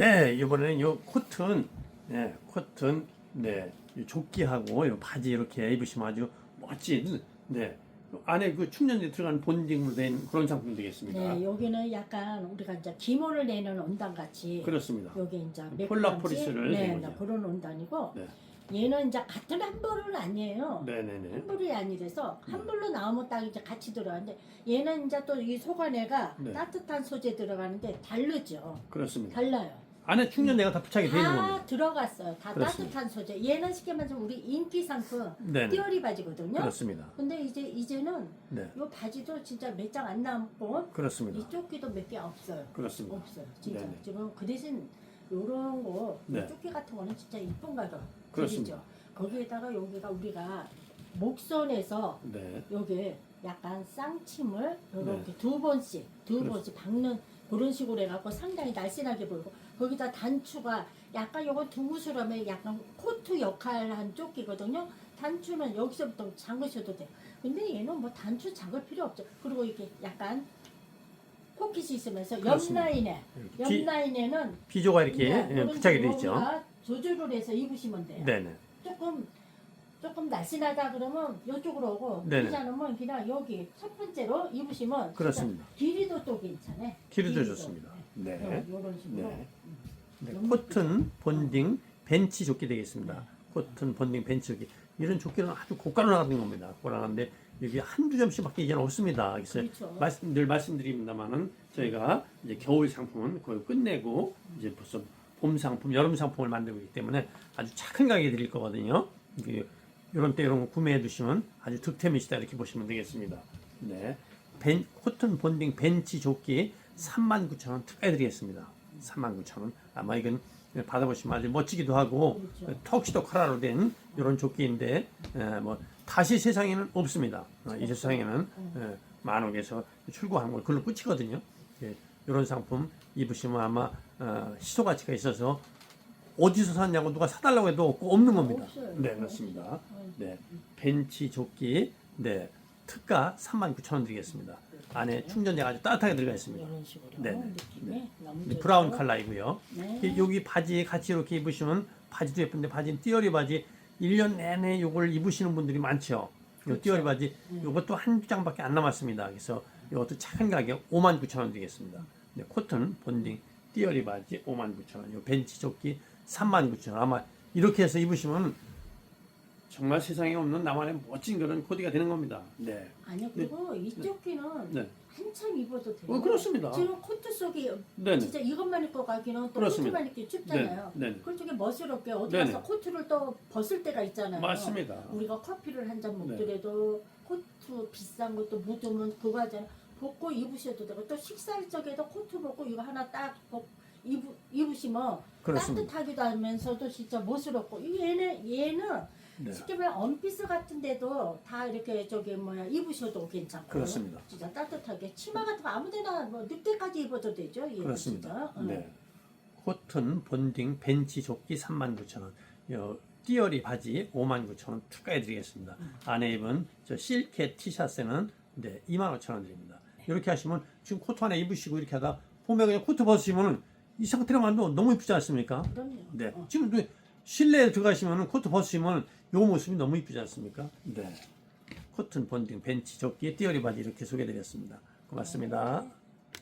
네, 이번에는 요 코튼, 네, 코튼, 네, 이 조끼하고 요 바지 이렇게 입으시면 아주 멋진, 네, 안에 그 충전기 들어간 본딩으로 된 그런 상품 되겠습니다. 네, 여기는 약간 우리가 이제 기모를 내는 온단 같이 그렇습니다. 여기 이제 그 폴라포리스를 네, 낸 네. 그런 온단이고 네, 얘는 이제 같은 한벌은 아니에요. 네, 네, 네. 한벌이 아니라서 한벌로 나오면 딱 이제 같이 들어가는데 얘는 이제 또이 속안에가 네. 따뜻한 소재 들어가는데 다르죠. 그렇습니다. 달라요. 안에 충전대가 다 부착이 되어 있는 다 겁니다. 들어갔어요. 다 그렇습니다. 따뜻한 소재. 얘는 쉽게 말하면 우리 인기 상품 네, 네. 띠어리 바지거든요. 그렇습니다. 근데 이제 이제는 네, 이 바지도 진짜 몇 장 안 남고 그렇습니다. 이 조끼도 몇 개 없어요. 그렇습니다. 없어요. 진짜 네네. 지금 그 대신 요런 거 네. 조끼 같은 거는 진짜 이쁜 가격. 그렇습니다. 드리죠. 거기에다가 여기가 우리가 목선에서 네, 여기 약간 쌍침을 이렇게 네. 두 번씩 두 그렇습니다. 번씩 박는 그런 식으로 해갖고 상당히 날씬하게 보이고 거기다 단추가 약간 요건 두무스름의 약간 코트 역할한 조끼거든요. 단추는 여기서부터 잠그셔도 돼요. 근데 얘는 뭐 단추 잠글 필요 없죠. 그리고 이게 약간 포켓이 있으면서 옆 그렇습니다. 라인에 옆 비, 라인에는 비조가 이렇게 네, 예, 그런 부착이 되어 식으로 있죠. 우리가 조절을 해서 입으시면 돼요. 네, 네. 조금 조금 날씬하다 그러면 이쪽으로 오고 네네. 그렇지 않으면 그냥 여기 첫 번째로 입으시면 그렇습니다. 길이도 또 괜찮아요. 길이도 좋습니다. 네. 이런 식으로. 네. 네, 너무 코튼 본딩 벤치 조끼 되겠습니다. 코튼 본딩 벤치 조끼 이런 조끼는 아주 고가로 나가는 겁니다. 고가는데 여기 한두 점씩밖에 이제는 없습니다. 그래서 그렇죠. 말씀, 늘 말씀드립니다만은 저희가 이제 겨울 상품은 거의 끝내고 이제 벌써 봄 상품, 여름 상품을 만들고 있기 때문에 아주 착한 가격에 드릴 거거든요. 이게 이런 때 이런 거 구매해 두시면 아주 득템이시다 이렇게 보시면 되겠습니다. 네. 벤, 코튼 본딩 벤치 조끼 39,000원 특가해 드리겠습니다. 39,000원. 아마 이건 받아보시면 아주 멋지기도 하고 그렇죠. 턱시도 카라로 된 이런 조끼인데 에, 뭐 다시 세상에는 없습니다. 어, 이 세상에는 에, 만옥에서 출고한 걸 그걸로 끝이거든요. 예, 이런 상품 입으시면 아마 어, 시소 가치가 있어서 어디서 샀냐고 누가 사달라고 해도 없고 없는 겁니다. 네 그렇습니다. 네 벤치 조끼 네 특가 39,000원 드리겠습니다. 안에 충전재가 아주 따뜻하게 들어가 있습니다. 이런 식으로 네, 네. 네. 브라운 컬러이고요. 네. 이- 여기 바지 같이 이렇게 입으시면 바지도 예쁜데 바지는 띠어리 바지 1년 내내 이걸 입으시는 분들이 많죠. 요 그렇죠. 띠어리 바지 음. 이것도 한 장밖에 안 남았습니다. 그래서 이것도 착한 가격 59,000원 드리겠습니다. 네, 코튼 본딩 띠어리 바지 59,000원. 요 벤치 조끼 39,000원. 아마 이렇게 해서 입으시면 정말 세상에 없는 나만의 멋진 그런 코디가 되는 겁니다. 네. 아니요 그리고 이 조끼는 네. 한참 입어도 돼요. 어, 그렇습니다. 지금 코트 속이 네. 네. 진짜 이것만 입고 가기는 또 그렇습니다. 코트만 입기 춥잖아요. 네. 네. 그쪽에 멋스럽게 어디 네네. 가서 코트를 또 벗을 때가 있잖아요. 맞습니다. 우리가 커피를 한잔 네. 먹더라도 코트 비싼 것도 묻으면 그거 하잖아. 벗고 입으셔도 되고 또 식사할 적에도 코트 벗고 이거 하나 딱 벗, 입으, 입으시면 그렇습니다. 따뜻하기도 하면서도 진짜 멋스럽고 이 얘는 얘는 네. 쉽게 말하면 원피스 같은데도 다 이렇게 저기 뭐야 입으셔도 괜찮고 그렇습니다. 진짜 따뜻하게 치마 같은 거 아무데나 뭐 늑대까지 입어도 되죠. 얘는 그렇습니다. 진짜. 응. 네. 코튼 본딩 벤치 조끼 39,000원. 요 띠어리 바지 59,000원 특가해 드리겠습니다. 안에 입은 저 실켓 티셔츠는 네, 25,000원 드립니다. 이렇게 하시면 지금 코트 하나 입으시고 이렇게 하다 봄에 그냥 코트 벗으시면은 이 상태로만 도 너무 이쁘지 않습니까? 그럼요. 네. 어. 지금 또 실내에 들어가시면은 코트 벗으시면 요 모습이 너무 이쁘지 않습니까? 네. 코튼 본딩 벤치 조끼 띠어리 바지 이렇게 소개해 드렸습니다. 고맙습니다.